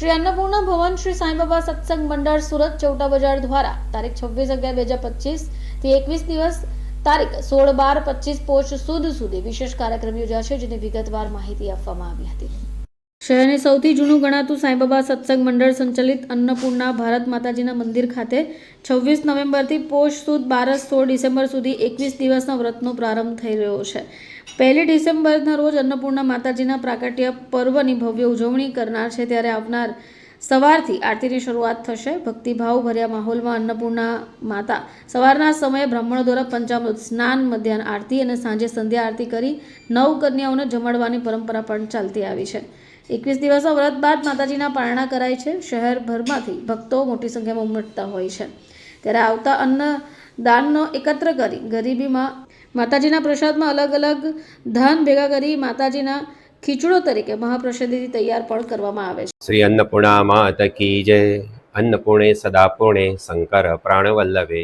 શ્રી અન્નપૂર્ણા ભવન શ્રી સાંઈબાબા સત્સંગ મંડળ સુરત ચૌટા બજાર દ્વારા તારીખ છવ્વીસ અગિયાર બે હજાર પચીસથી એકવીસ દિવસ તારીખ સોળ બાર પચીસ પોસ્ટ સુદ સુધી વિશેષ કાર્યક્રમ યોજાશે, જેની વિગતવાર માહિતી આપવામાં આવી હતી. શહેરની સૌથી જૂનું ગણાતું સાંઈબાબા સત્સંગ મંડળ સંચાલિત અન્નપૂર્ણા ભારત માતાજીના મંદિર ખાતે છવ્વીસ નવેમ્બરથી પોષ સુદ બારસ સોળ ડિસેમ્બર સુધી એકવીસ દિવસના વ્રતનો પ્રારંભ થઈ રહ્યો છે. પહેલી ડિસેમ્બરના રોજ અન્નપૂર્ણા માતાજીના પ્રાકટ્ય પર્વની ભવ્ય ઉજવણી કરનાર છે ત્યારે આવનાર સવારથી આરતીની શરૂઆત થશે. ભક્તિભાવ ભર્યા માહોલમાં અન્નપૂર્ણા માતા સવારના સમયે બ્રાહ્મણો દ્વારા પંચામૃત સ્નાન, મધ્યાહન આરતી અને સાંજે સંધ્યા આરતી કરી નવ કન્યાઓને જમાડવાની પરંપરા પણ ચાલતી આવી છે. એકવીસ દિવસના વ્રત બાદ માતાજીના પારણા કરાય છે. શહેરભરમાંથી ભક્તો મોટી સંખ્યામાં ઉમટતા હોય છે. ત્યારે આવતા અન્ન દાનનો એકત્ર કરી ગરીબીમાં માતાજીના પ્રસાદમાં અલગ અલગ ધાન ભેગા કરી માતાજીના ખીચડો તરીકે મહાપ્રસાદી તૈયાર પણ કરવામાં આવે છે. શ્રી અન્નપૂર્ણા માત કી જય. અન્નપૂર્ણે સદા પૂર્ણે શંકર પ્રાણવલ્લભે.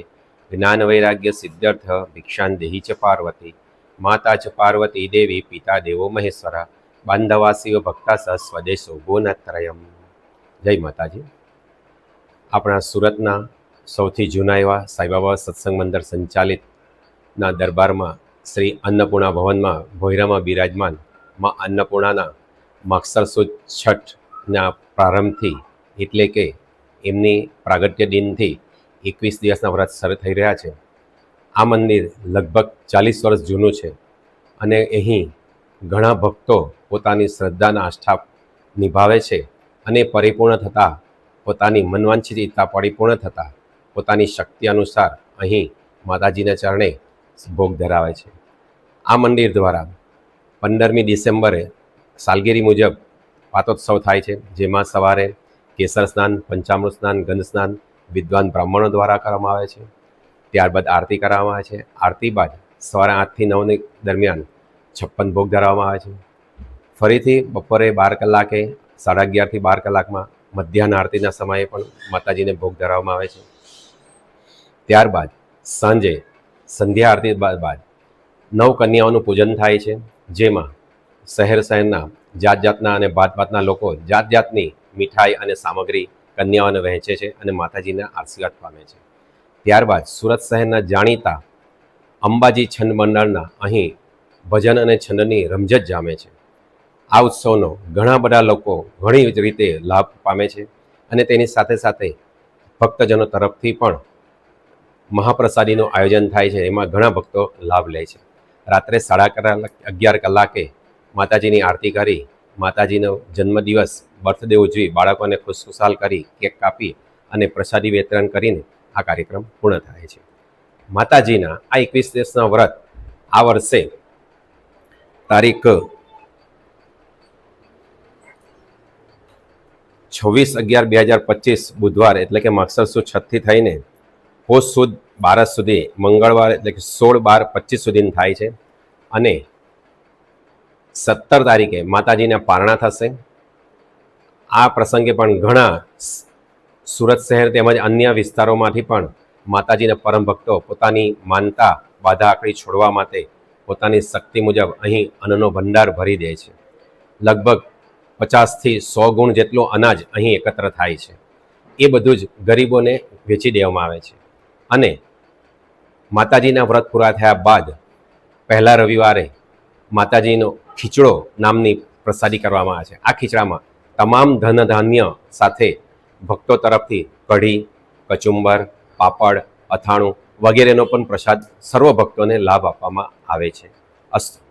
જ્ઞાન વૈરાગ્ય સિદ્ધર્થ ભિક્ષાન દેહી ચ પાર્વતી માતા ચ પાર્વતી દેવી, પિતા દેવો મહેશ્વરા. બાંધવાસીઓ ભક્તા સહ સ્વદેશો, ગોનાત્રયમ. જય માતાજી. આપણા સુરતના સૌથી જૂના એવા સાંઈબાબા સત્સંગ મંદિર સંચાલિતના દરબારમાં શ્રી અન્નપૂર્ણા ભવનમાં ભોયરામાં બિરાજમાનમાં અન્નપૂર્ણાના માક્ષર સુદ છઠના પ્રારંભથી એટલે કે એમની પ્રાગટ્ય દિનથી એકવીસ દિવસના વ્રત શરૂ થઈ રહ્યા છે. આ મંદિર લગભગ ચાલીસ વર્ષ જૂનું છે અને અહીં ઘણા ભક્તો પોતાની શ્રદ્ધાના આસ્થા નિભાવે છે અને પરિપૂર્ણ થતાં, પોતાની મનવાંછિત ઈચ્છા પરિપૂર્ણ થતાં, પોતાની શક્તિ અનુસાર અહીં માતાજીના ચરણે ભોગ ધરાવે છે. આ મંદિર દ્વારા પંદરમી ડિસેમ્બરે સાલગીરી મુજબ પાતોત્સવ થાય છે, જેમાં સવારે કેસર સ્નાન, પંચામૃત સ્નાન, ગંધ સ્નાન વિદ્વાન બ્રાહ્મણો દ્વારા કરવામાં આવે છે. ત્યારબાદ આરતી કરવામાં આવે છે. આરતી બાદ સવારે આઠથી નવની દરમિયાન છપ્પન ભોગ ધરાવવામાં આવે છે. ફરીથી બપોરે બાર કલાકે, સાડા અગિયારથી બાર કલાકમાં મધ્યાહન આરતીના સમયે પણ માતાજીને ભોગ ધરાવવામાં આવે છે. ત્યારબાદ સાંજે સંધ્યા આરતી બાદ નવ કન્યાઓનું પૂજન થાય છે, જેમાં શહેર શહેરના જાત જાતના અને ભાત ભાતના લોકો જાત જાતની મીઠાઈ અને સામગ્રી કન્યાઓને વહેંચે છે અને માતાજીના આશીર્વાદ પામે છે. ત્યારબાદ સુરત શહેરના જાણીતા અંબાજી છંદ મંડળના અહીં ભજન અને છંદની રમઝટ જામે છે. આ ઉત્સવનો ઘણા બધા લોકો ઘણી જ રીતે લાભ પામે છે અને તેની સાથે સાથે ભક્તજનો તરફથી પણ મહાપ્રસાદીનું આયોજન થાય છે. એમાં ઘણા ભક્તો લાભ લે છે. રાત્રે સાડા અગિયાર કલાકે માતાજીની આરતી કરી, માતાજીનો જન્મદિવસ, બર્થડે ઉજવી, બાળકોને ખુશખુશાલ કરી, કેક કાપી અને પ્રસાદી વિતરણ કરીને આ કાર્યક્રમ પૂર્ણ થાય છે. માતાજીના આ એકવીસ દિવસના વ્રત આ વર્ષે તારીખ છવ્વીસ અગિયાર બે હજાર પચીસ બુધવાર, એટલે કે માગસર સુદ છથી થઈને પોષ સુદ બારસ સુધી, મંગળવાર એટલે કે સોળ બાર પચીસ સુધીની થાય છે. અને સત્તર તારીખે માતાજીના પારણા થશે. આ પ્રસંગે પણ ઘણા સુરત શહેર તેમજ અન્ય વિસ્તારોમાંથી પણ માતાજીના પરમ ભક્તો પોતાની માનતા, બાધા આકડી છોડવા માટે પોતાની શક્તિ મુજબ અહીં અન્નનો ભંડાર ભરી દે છે. લગભગ પચાસથી સો ગુણ જેટલું અનાજ અહીં એકત્ર થાય છે. એ બધું જ ગરીબોને વેચી દેવામાં આવે છે. અને માતાજીના વ્રત પૂરા થયા બાદ પહેલા રવિવારે માતાજીનો ખીચડો નામની પ્રસાદી કરવામાં આવે છે. આ ખીચડામાં તમામ ધન ધાન્ય સાથે ભક્તો તરફથી કઢી, કચુંબર, પાપડ, અથાણું વગેરેનો પણ પ્રસાદ સર્વ ભક્તોને લાભ આપવામાં આવે છે. અસ્તુ